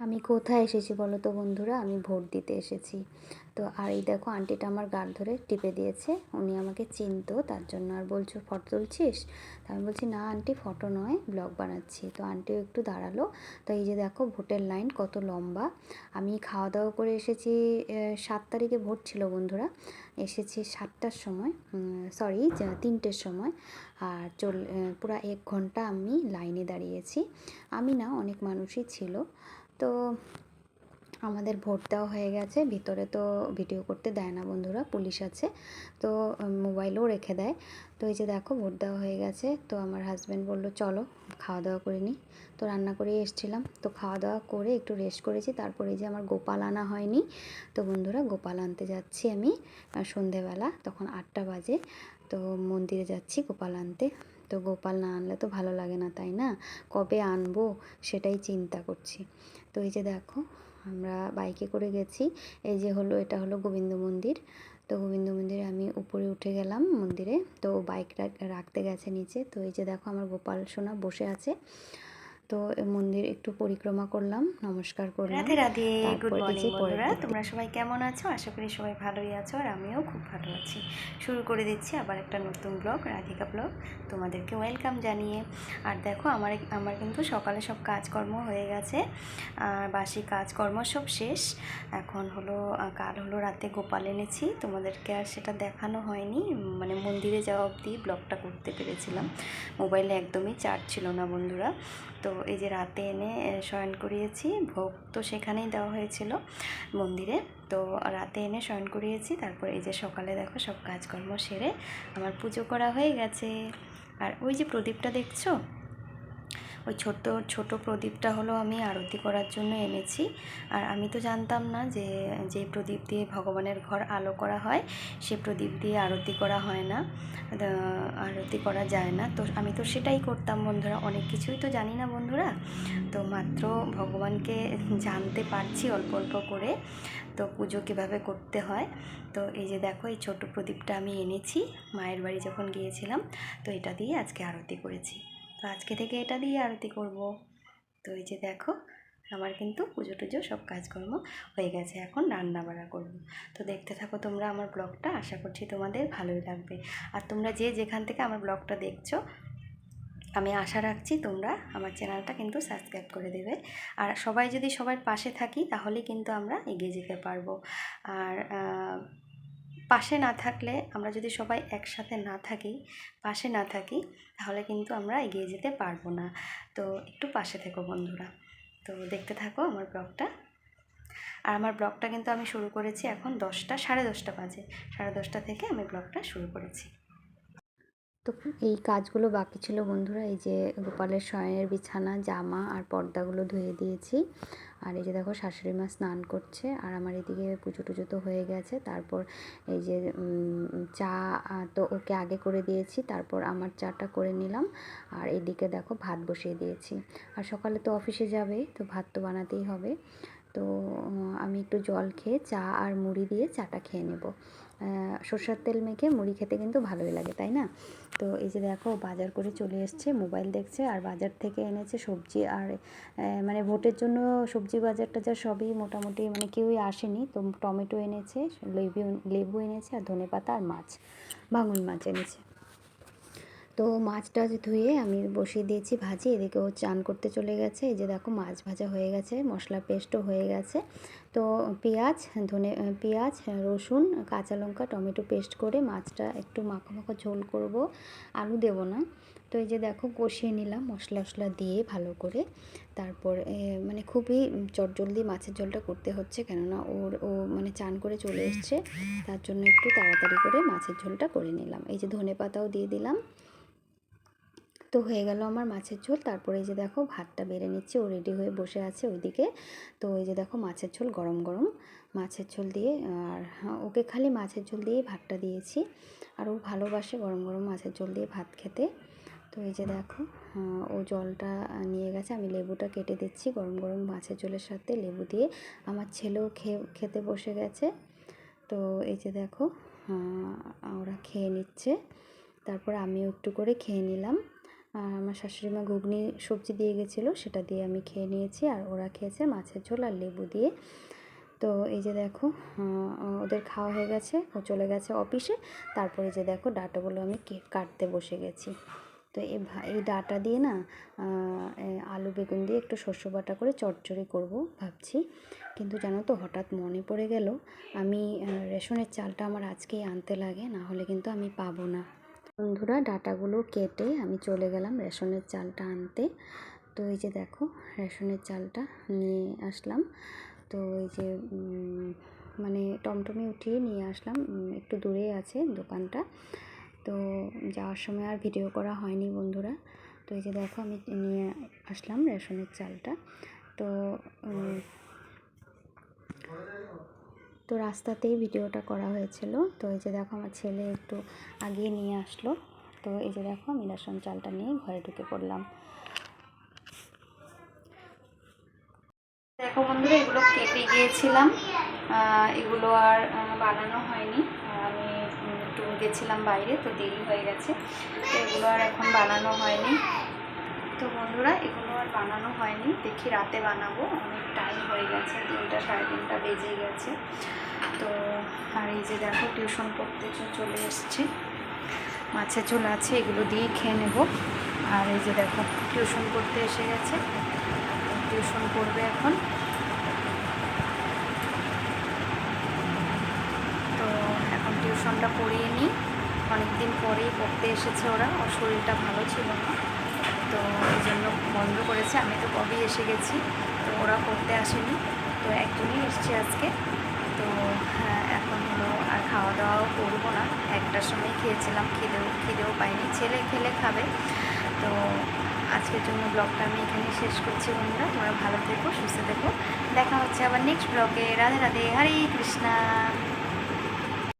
আমি কোথায় এসেছি বলো তো বন্ধুরা? আমি ভোট দিতে এসেছি। তো আর এই দেখো, আন্টিটা আমার গাল ধরে টিপে দিয়েছে। উনি আমাকে চিনতো, তার জন্য আর বলছো, ফটো তুলছিস? তা আমি বলছি, না আন্টি, ফটো নয়, ব্লগ বানাচ্ছি। তো আন্টিও একটু দাঁড়াল। তো এই যে দেখো, ভোটের লাইন কত লম্বা। আমি খাওয়া দাওয়া করে এসেছি সাত তারিখে ভোট ছিল বন্ধুরা। এসেছি সাতটার সময় সরি তিনটের সময়। আর চল পুরো এক ঘণ্টা আমি লাইনে দাঁড়িয়েছি। আমি না, অনেক মানুষই ছিল। তো আমাদের ভোট দেওয়া হয়ে গেছে। ভিতরে তো ভিডিও করতে দেয় না বন্ধুরা, পুলিশ আছে। তো মোবাইলও রেখে দেয়। তো এই যে দেখো, ভোট দেওয়া হয়ে গেছে। তো আমার হাজব্যান্ড বলল, চলো, খাওয়া দাওয়া করে নিই তো রান্না করেই এসেছিলাম। তো খাওয়া দাওয়া করে একটু রেস্ট করেছি। তারপরে যে আমার গোপাল আনা হয়নি। তো বন্ধুরা, গোপাল আনতে যাচ্ছি আমি সন্ধেবেলা। তখন আটটা বাজে। তো মন্দিরে যাচ্ছি গোপাল আনতে। তো গোপাল না আনলে তো ভালো লাগে না, তাই না? কবে আনব সেটাই চিন্তা করছি। তো এই যে দেখো, আমরা বাইকে করে গেছি। এই যে হলো, এটা হলো গোবিন্দ মন্দির। তো গোবিন্দ মন্দিরে আমি উপরে উঠে গেলাম মন্দিরে। তো বাইক রাখতে গেছে নিচে। তো এই যে দেখো, আমার গোপাল সোনা বসে আছে। তো মন্দির একটু পরিক্রমা করলাম নমস্কার করলাম। রাধে রাধে গুড মর্নিং বন্ধুরা তোমরা সবাই কেমন আছো? আশা করি সবাই ভালোই আছো আর আমিও খুব ভালো আছি। শুরু করে দিচ্ছি আবার একটা নতুন ব্লগ রাধিকা ব্লগ তোমাদেরকে ওয়েলকাম জানিয়ে। আর দেখো আমার আমার কিন্তু সকালে সব কাজকর্ম হয়ে গেছে আর বাসি কাজকর্ম সব শেষ। এখন হলো কাল হলো রাতে গোপাল এনেছি তোমাদেরকে আর সেটা দেখানো হয়নি। মানে মন্দিরে যাওয়া অবধি ব্লগটা করতে পেরেছিলাম। মোবাইলে একদমই চার্জ ছিল না বন্ধুরা। তো এই যে রাতে এনে শয়ন করিয়েছি। ভোগ তো সেখানেই দেওয়া হয়েছিল মন্দিরে। তো রাতে এনে শয়ন করিয়েছি। তারপর এই যে সকালে দেখো সব কাজকর্ম সেরে আমার পুজো করা হয়ে গেছে। আর ওই যে প্রদীপটা দেখছ? ওই ছোট ছোট প্রদীপটা হলো আমি আরতি করার জন্য এনেছি। আর আমি তো জানতাম না যে যে প্রদীপ দিয়ে ভগবানের ঘর আলো করা হয়, সে প্রদীপ দিয়ে আরতি করা হয় না আরতি করা যায় না। তো আমি তো সেটাই করতাম বন্ধুরা, অনেক কিছুই তো জানি না বন্ধুরা। তো মাত্র ভগবানকে জানতে পারছি অল্প অল্প করে, তো পুজো কীভাবে করতে হয়। তো এই যে দেখো, এই ছোট প্রদীপটা আমি এনেছি, মায়ের বাড়ি যখন গিয়েছিলাম, তো এটা দিয়ে আজকে আরতি করেছি। আজকে থেকে এটা দিয়ে আরতি করব। তো এই যে দেখো, আমার কিন্তু পুজো টুজো সব কাজকর্ম হয়ে গেছে, এখন রান্না বাড়া করব। তো দেখতে থাকো তোমরা আমার ব্লগটা, আশা করছি তোমাদের ভালোই লাগবে। আর তোমরা যে যেখান থেকে আমার ব্লগটা দেখছ, আমি আশা রাখছি তোমরা আমার চ্যানেলটা কিন্তু সাবস্ক্রাইব করে দেবে। আর সবাই যদি সবার পাশে থাকি, তাহলে কিন্তু আমরা এগিয়ে যেতে পারব। আর পাশে না থাকলে আমরা যদি সবাই একসাথে না থাকি, পাশে না থাকি, তাহলে কিন্তু আমরা এগিয়ে যেতে পারব না। তো একটু পাশে থেকো বন্ধুরা। তো দেখতে থাকো আমার ব্লগটা। আর আমার ব্লগটা কিন্তু আমি শুরু করেছি এখন দশটা, সাড়ে দশটা বাজে। সাড়ে দশটা থেকে আমি ব্লগটা শুরু করেছি। তো এই কাজগুলো বাকি ছিল বন্ধুরা, এই যে গোপালের শয়নের বিছানা, জামা আর পর্দাগুলো ধুয়ে দিয়েছি। আর এই যে দেখো শাশুড়ি মা স্নান করছে আর আমার এদিকে পুজো টুজো তো হয়ে গেছে। তারপর এই যে চা তো ওকে আগে করে দিয়েছি, তারপর আমার চাটা করে নিলাম। আর এদিকে দেখো ভাত বসিয়ে দিয়েছি। আর সকালে তো অফিসে যাবে, তো ভাত তো বানাতেই হবে। তো আমি একটু জল খেয়ে চা আর মুড়ি দিয়ে চাটা খেয়ে নেব। সর্ষার তেল মেখে মুড়ি খেতে কিন্তু ভালোই লাগে, তাই না? তো এই যে দেখো, বাজার করে চলে এসছে, মোবাইল দেখছে, আর বাজার থেকে এনেছে সবজি। আর মানে ভোটের জন্য সবজি বাজার টাজার সবই মোটামুটি মানে কেউই আসেনি। তো টমেটো এনেছে, লেবু লেবু এনেছে, আর ধনে পাতা আর মাছ ভাঙন মাছ এনেছে। তো মাছটা ধুয়ে আমি বসিয়ে দিয়েছি ভাজি, এদিকে ও চান করতে চলে গেছে। এই যে দেখো মাছ ভাজা হয়ে গেছে, মশলা পেস্টও হয়ে গেছে। তো পেঁয়াজ, ধনে পেঁয়াজ, রসুন, কাঁচা লঙ্কা, টমেটো পেস্ট করে মাছটা একটু মাখো মাখো ঝোল করব, আলু দেব না। তো এই যে দেখো কষিয়ে নিলাম মশলা টশলা দিয়ে ভালো করে। তারপর মানে খুবই চটজলদি মাছের ঝোলটা করতে হচ্ছে, কেননা ওর, ও মানে চান করে চলে এসছে। তার জন্য একটু তাড়াতাড়ি করে মাছের ঝোলটা করে নিলাম। এই যে ধনে পাতাও দিয়ে দিলাম। তো হয়ে গেল আমার মাছের ঝোল। তারপরে এই যে দেখো ভাতটা বেড়ে নিচ্ছে, ও রেডি হয়ে বসে আছে ওইদিকে। তো এই যে দেখো মাছের ঝোল গরম গরম। মাছের ঝোল দিয়ে, আর ওকে খালি মাছের ঝোল দিয়েই ভাতটা দিয়েছি। আর ও ভালোবাসে গরম গরম মাছের ঝোল দিয়ে ভাত খেতে। তো এই যে দেখো ও জলটা নিয়ে গেছে। আমি লেবুটা কেটে দিচ্ছি গরম গরম মাছের ঝোলের সাথে লেবু দিয়ে। আমার ছেলেও খেয়ে খেতে বসে গেছে। তো এই যে দেখো ওরা খেয়ে নিচ্ছে। তারপর আমিও একটু করে খেয়ে নিলাম। আর আমার শাশুড়ি মা ঘুগনি সবজি দিয়ে গেছিল, সেটা দিয়ে আমি খেয়ে নিয়েছি, আর ওরা খেয়েছে মাছের ঝোল আর লেবু দিয়ে। তো এই যে দেখো ওদের খাওয়া হয়ে গেছে, ও চলে গেছে অফিসে। তারপরে যে দেখো ডাটাগুলো আমি কে- কাটতে বসে গেছি। তো এই ডাটা দিয়ে না আলু বেগুন দিয়ে একটু শস্য বাটা করে চচ্চড়ি করব ভাবছি। কিন্তু জানো তো, হঠাৎ মনে পড়ে গেল, আমি রেশনের চালটা আমার আজকেই আনতে লাগে, না হলে কিন্তু আমি পাবো না। বন্ধুরা ডাটাগুলো কেটে আমি চলে গেলাম রেশনের চালটা আনতে। তো এই যে দেখো, রেশনের চালটা নিয়ে আসলাম। তো এই যে মানে টমটমে উঠিয়ে নিয়ে আসলাম। একটু দূরে আছে দোকানটা। তো যাওয়ার সময় আর ভিডিও করা হয়নি বন্ধুরা। তো এই যে দেখো, আমি নিয়ে আসলাম রেশনের চালটা। তো তো রাস্তাতেই ভিডিওটা করা হয়েছিল। তো এই যে দেখো আমার ছেলে একটু আগিয়ে নিয়ে আসলো। তো এই যে দেখো আমি রেশন চালটা নিয়ে ঘরে ঢুকে পড়লাম। দেখো বন্ধুরা, এগুলো কেটে গিয়েছিলাম। এগুলো আর বানানো হয়নি। আমি একটু গেছিলাম বাইরে, তো দেরি হয়ে গেছে। তো এগুলো আর এখন বানানো হয়নি। তো বন্ধুরা, এগুলো আর বানানো হয়নি। দেখি রাতে বানাবো। অনেক টাইম হয়ে গেছে, তিনটা সাড়ে তিনটা বেজে গেছে। তো আর এই যে দেখো টিউশন পড়তে চলে এসছে। মাছের ঝোল আছে, এগুলো দিয়ে খেয়ে নেব। আর এই যে দেখো টিউশন করতে এসে গেছে। টিউশন করবে এখন। তো এখন টিউশনটা পড়িয়ে নিই। অনেকদিন পরেই পড়তে এসেছে ওরা। ওর শরীরটা ভালো ছিল না। তো এই জন্য বন্ধ করেছে। আমি তো কবেই এসে গেছি তো ওরা পড়তে আসেনি। তো একজনই এসছে আজকে। তো হ্যাঁ, এখন হলো আর খাওয়া দাওয়াও করব না। একটার সময় খেয়েছিলাম খিদেও খিদেও পাইনি। ছেলে খেলে খাবে। তো আজকের জন্য ব্লগটা আমি এখানে শেষ করছি বন্ধুরা। তোমরা ভালো থেকো সুস্থ থেকো। দেখা হচ্ছে আবার নেক্সট ব্লগে। রাধে রাধে। হরে কৃষ্ণা।